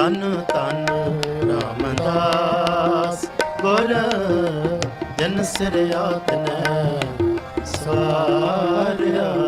ਤਨ ਤਨ ਰਾਮਦਾਸ ਗੁਰ ਜਨ ਸਿਰ ਆਤਨੈ ਸਵਾਰਿਆ।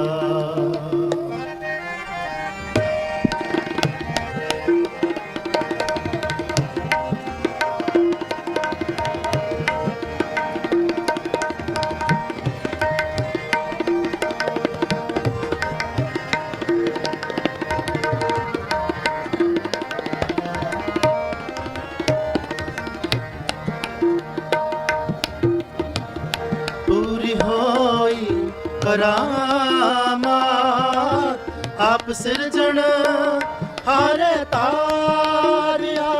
ਕਰਾਮਾਤ ਆਪ ਸਿਰਜਣ ਹਾਰੇ ਤਾਰਿਆ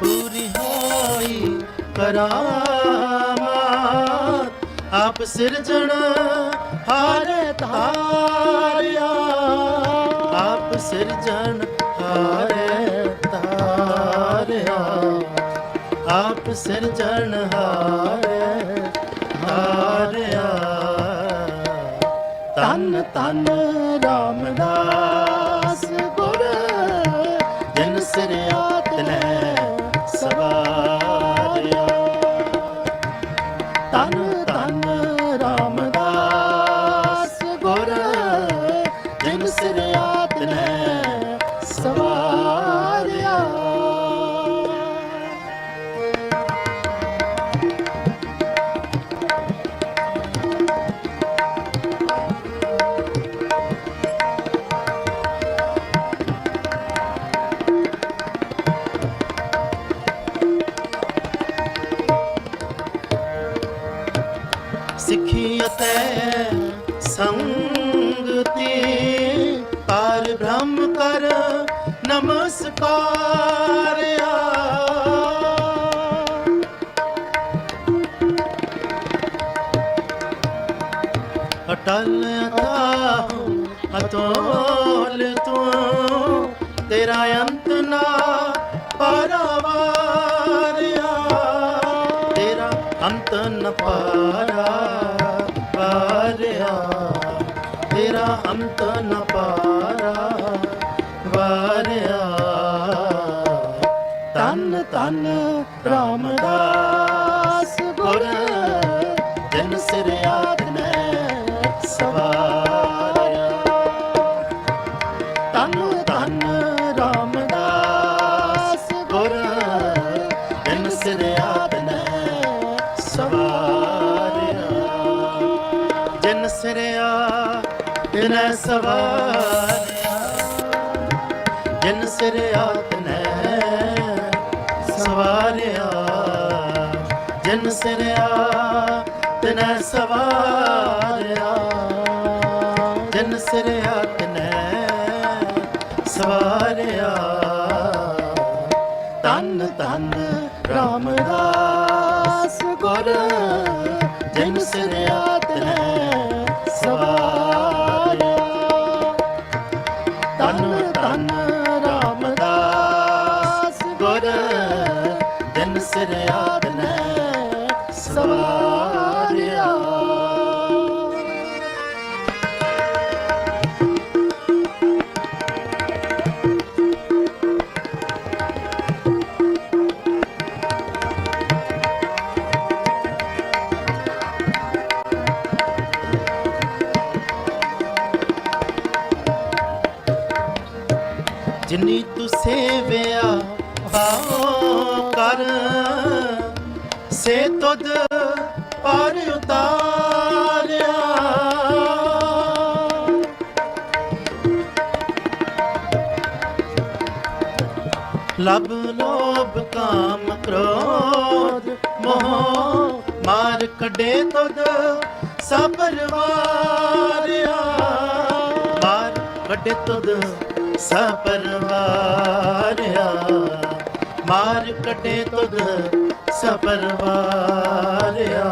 ਪੂਰੀ ਹੋਈ ਕਰਾਮਾਤ ਆਪ ਸਿਰਜਣ ਹਾਰੇ ਤਾਰਿਆ ਆਪ ਸਿਰਜਣ ਹਾਰੇ ਆਪ ਸਿਰਜਣ ਹਾਰੇ ਹਾਰਿਆ। ਤਨ ਤਨ ਰਾਮਦਾਸ ਗੁਰ ਜਨ ਸਿਰ ਸਿੱਖੀ ਅਤੇ ਸੰਗਤੀ। ਪਰ ਬ੍ਰਹਮ ਕਰ ਨਮਸਕਾਰਿਆ ਅਟਲ ਅਤਾਹੁ ਅਤੋਲ ਤੂੰ ਤੇਰਾ ਅੰਤ ਨਾ ਅੰਤ ਪਾਰਾ ਵਾਰਿਆ। ਤੇਰਾ ਅੰਤ ਨ ਪਾਰਾ ਵਾਰਿਆ। ਤਨ ਤਨ ਰਾਮਦਾਸ ਗੁਰ ਜਨ ਸਿਰ ਸਵਾਰਿਆ। ਜਨ ਸਿਰ ਆਤਨੈ ਸਵਾਰਿਆ। ਜਨ ਸਿਰ ਆਤਨੈ ਸਵਾਰਿਆ। ਜਨ ਸਿਰ ਆਤਨੈ ਸਵਾਰਿਆ। ਜਨ ਸਿਰ ਆਤਨੈ ਸਵਾਰਿਆ। ਤਨ ਤਨ ਰਾਮਦਾਸ। ਗੁਰ ਜਨ ਸਿਰ ਆਤਨੈ ਸਵਾਰਿਆ ਤਨ ਤਨ ਰਾਮਦਾਸ ਗੁਰ ਜਨ ਸਿਰ ਆਤਨੈ ਸਵਾਰਿਆ ਜਿਨੀ ਤੂੰ ਸੇਵਿਆ ਪਾਉ ਕਰ। ਸੇ ਤੁਧ ਪਰ ਉਤਾਰਿਆ। ਲਬ ਲੋਭ ਕਾਮ ਕ੍ਰੋਧ, ਮੋਹ ਮਾਰ ਕੱਢੇ ਤੁਧ ਸਬਰ ਵਾਰਿਆ ਮਾਰ ਕੱਢੇ ਤੁਧ ਸਬਰ ਮਾਰ ਕੱਢੇ ਤੁਧ ਸਬਰ ਵਾਰਿਆ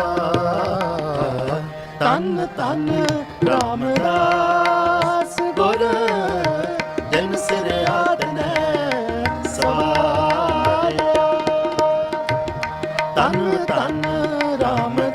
ਤਨ ਤਨ ਰਾਮਦਾਸ ਗੁਰ, ਜਨ ਸਿਰ ਆਤਨੈ ਸਵਾਰਿਆ। ਤਨ ਤਨ ਰਾਮਦਾਸ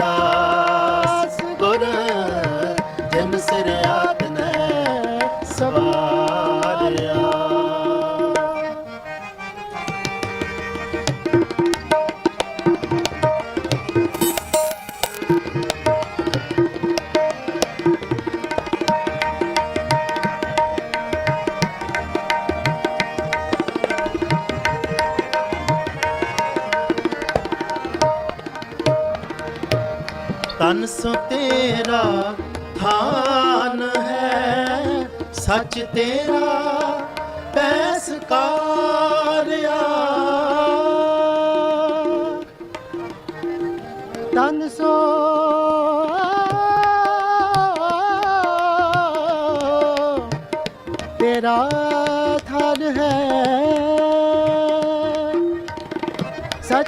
ਤਨ ਸੋ ਤੇਰਾ ਥਾਨ ਹੈ ਸੱਚ ਤੇਰਾ ਪੈਸ ਪੈਸਕਾਰਿਆ ਤਨ ਸੋ ਤੇਰਾ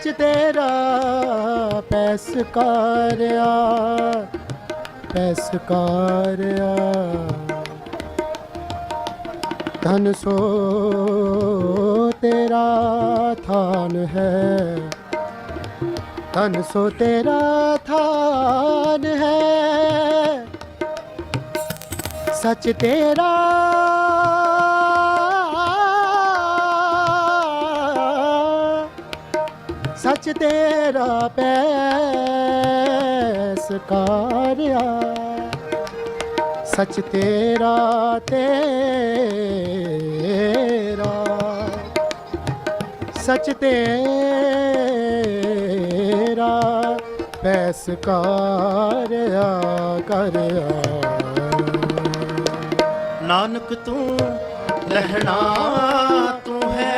ਸੱਚ ਤੇਰਾ ਪੈਸ ਕਾਰਿਆ ਪੈਸ ਕਾਰਿਆ। ਧਨ ਸੋ ਤੇਰਾ ਥਾਨ ਹੈ, ਧਨ ਸੋ ਤੇਰਾ ਥਾਨ ਹੈ। ਸੱਚ ਤੇਰਾ ਸੱਚ ਤੇਰਾ ਪੈਸ ਕਾਰਿਆ। ਸੱਚ ਤੇਰਾ ਤੇਰਾ। ਸੱਚ ਤੇਰਾ ਪੈਸ ਕਾਰਿਆ ਕਰਿਆ। ਨਾਨਕ ਤੂੰ, ਲਹਿਣਾ ਤੂੰ ਹੈ,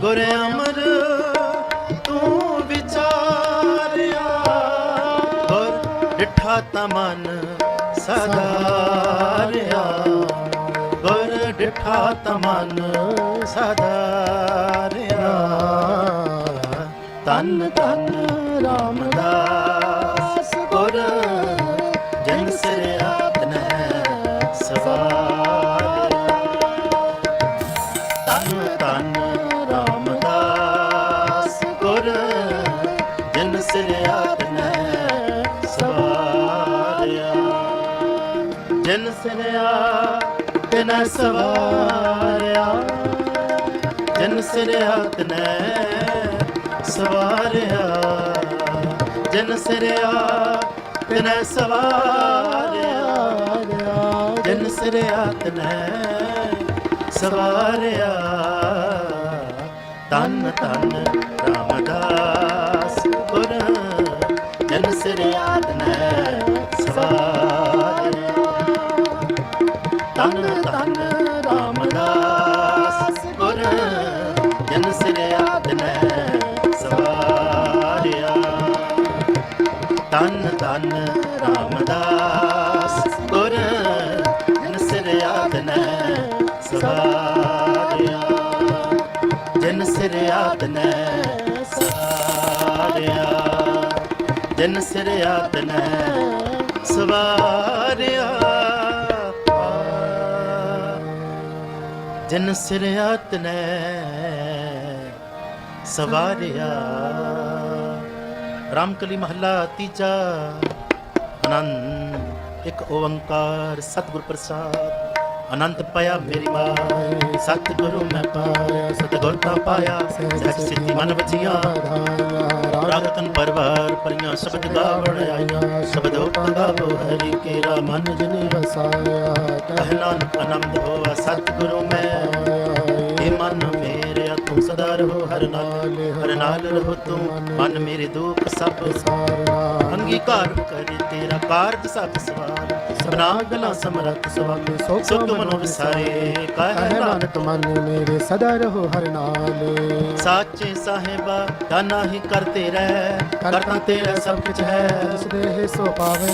ਗੁਰ ਅਮਰ ਤਮਨ ਸਦਾਰਿਆ ਗੁਰ ਡਿਠਾ ਤਮਨ ਸਦਾਰਿਆ ਤਨ ਤਨ ਰਾਮਦਾਸ ਆਤਨੈ ਸਵਾਰਿਆ। ਜਨ ਸਿਰ ਨੇ ਸਵਾਰਿਆ। ਜਨ ਸਿਰਿਆ ਆਤਨੈ ਸਵਾਰਿਆ। ਜਨ ਸਿਰ ਆਤਨੈ ਸਵਾਰਿਆ। ਤਨ ਤਨ ਰਾਮਦਾਸ ਗੁਰ। ਜਨ ਸਿਰ ਆਤਨੈ ਤਨ ਤਨ ਰਾਮਦਾਸ, ਗੁਰ ਜਨ ਸਿਰ ਆਤਨੈ ਸਵਾਰਿਆ ਜਨ ਸਿਰ ਆਤਨੈ ਸਵਾਰਿਆ ਜਨ ਸਿਰ ਆਤਨੈ ਸਵਾਰਿਆ ਜਨ ਸਿਰ ਆਤਨੈ ਸਵਾਰਿਆ ਰਾਮਕਲੀ ਮਹੱਲਾ ਤੀਜਾ। ਅਨੰਦ ਇੱਕ ਓੰਕਾਰ ਸਤਿਗੁਰ ਪ੍ਰਸਾਦ। ਅਨੰਤ ਪਾਇਆ ਮੇਰੀ ਮਾਂ ਸਤਿਗੁਰੂ ਮੈਂ ਪਾਇਆ, ਸਤਿਗੁਰ ਤਾਂ ਪਾਇਆ, ਸਹਿਜ ਸਿੱਧੀ ਮਨ ਵਜੀਆਂ। ਰਾਗਤਨ ਪਰਵਾਰ ਪਰੀਆਂ ਸ਼ਬਦ ਗਾਵਣ ਆਈਆਂ ਸ਼ਬਦ ਉਪਨ ਗਾਵੋ ਹਰੀ ਕੇਰਾ ਮਨ ਜਨੇ ਵਸਾਇਆ। ਕਹਿ ਨਾਨਕ ਆਨੰਦ ਹੋਆ, ਸਤਿਗੁਰੂ ਮੈਂ ਇਹ ਮਨ ਸਦਾ ਰਹੋ ਹਰ ਨਾਲ ਹਰ ਨਾਲ ਰਹੋ ਤੂੰ। ਮਨ ਮੇਰੇ ਦੁੱਖ ਸਭ ਸਾਰਾ ਅੰਗੀਕਾਰ ਕਰੇ ਤੇਰਾ ਕਾਰਜ ਸਭ ਸਵਾਰ। ਸਭਨਾ ਗਲਾ ਸਮਰੱਥ ਸੁਆਮੀ ਸੁਖ ਮਨੋ ਵਿਸਾਰੇ। ਕਹਿ ਨਾਨਕ ਮਨ ਮੇਰੇ ਸਦਾ ਰਹੋ ਹਰ ਨਾਲੇ। ਸਾਚੇ ਸਾਹਿਬਾ ਦਾਨਾ ਹੀ ਕਰਤੇ ਰਹਿ। ਕਰਤਾ ਤੇਰਾ ਸਭ ਕੁਝ ਹੈ। ਜਿਸ ਦੇਹ ਸੋ ਪਾਵੇ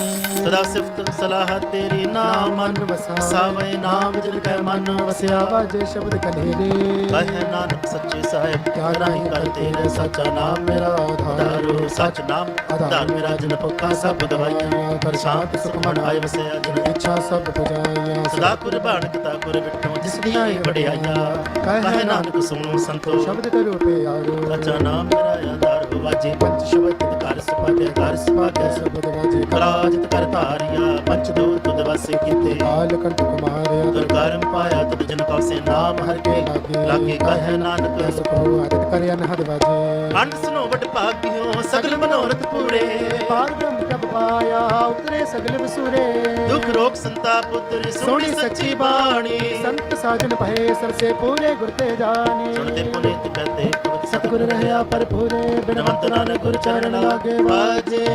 ਸਦਾ ਸਿਫਤ ਸਲਾਹ ਤੇਰੀ ਨਾਮ ਮਨ। ਵਸਾਵੇ। ਨਾਮ ਜਿਨ ਕੈ ਮਨ ਵਸਿਆ ਵਾਜੇ ਸ਼ਬਦ ਕਲੇਰੇ ਕਹਿ ਨਾਨਕ ਸੱਚੇ ਸਾਹਿਬ ਕਿਆ ਨਹੀਂ ਕਰਤੇ ਰਹਿ ਸੱਚਾ ਨਾਮ ਮੇਰਾ ਆਧਾਰੋ। ਸੱਚ ਨਾਮ ਆਧਾਰ। ਮੇਰਾ ਜਨ ਪੱਕਾ ਸਭ ਦਵਾਈਆਂ ਕਰ ਸ਼ਾਂਤ ਸੁਖ ਮਨ ਆਏ ਵਸਿਆ ਜਨ ਇੱਛਾ ਸਭ ਪੁਜਾਈਆਂ। ਸਦਾ ਕੁਰਬਾਨ ਕਿਤਾ ਗੁਰ ਵਿਟੋ ਜਿਸ ਦੀਆਂ ਹੀ ਵਡਿਆਈਆਂ। ਕਹਿ ਨਾਨਕ ਸੁਣੋ ਸੰਤੋ। ਸ਼ਬਦ ਕਰੋ ਪਿਆਰੋ। ਸੱਚਾ ਨਾਮ ਮੇਰਾ ਆਧਾਰ ਵਾਜੇ ਪੰਜ ਸ਼ਬਦ ਕਰ ਸਪਾਟੇ ਕਰ ਸਪਾਟੇ ਸ਼ਬਦ ਵਾਜੇ ਕਰਾਜਿਤ ਕਰ ਧਾਰਿਆ ਪੰਚ ਦੂਤ ਤੁਧ ਵਸੇ ਕੀਤੇ। ਕਾਲ ਕੰਟ ਕੁਮਾਰਿਆ ਤੁਰ ਕਰਮ ਪਾਇਆ ਤੁਧ ਜਨ ਕਉ ਸੇ ਨਾਮ ਹਰ ਕੇ। ਲਾਗੇ ਕਹਿ ਨਾਨਕ। ਸੁਖੋ ਆਦਿਤ ਕਰਿਆ ਨਹਦ ਵਾਜੇ। ਅੰਡ ਸੁਨੋ ਵਡ ਭਾਗਿਓ ਸਗਲ ਮਨੋਰਥ ਪੂਰੇ। ਪਾਰ ਬ੍ਰਹਮ ਪ੍ਰਭ ਪਾਇਆ ਉਤਰੇ ਸਗਲ ਵਸੂਰੇ। ਦੁਖ ਰੋਗ ਸੰਤਾਪ ਉਤਰੀ ਸੋਹਣੀ ਸੱਚੀ ਬਾਣੀ। ਸੰਤ ਸਾਜਨ ਭਏ ਸਰਸੇ ਪੂਰੇ ਗੁਰ ਤੇ ਜਾਣੇ। ਸੁਣਦੇ ਪੁਨੀਤ ਕਹਤੇ ਸਤਿਗੁਰ। ਰਹਿਆ ਪਰ ਪੂਰੇ ਬਿਨਵੰਤ ਨਾਨਕ ਗੁਰ ਚਰਨ ਲਾਗੇ ਵਾਜੇ।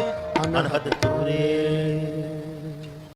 ਅਨਹਦ ਤੂਰੇ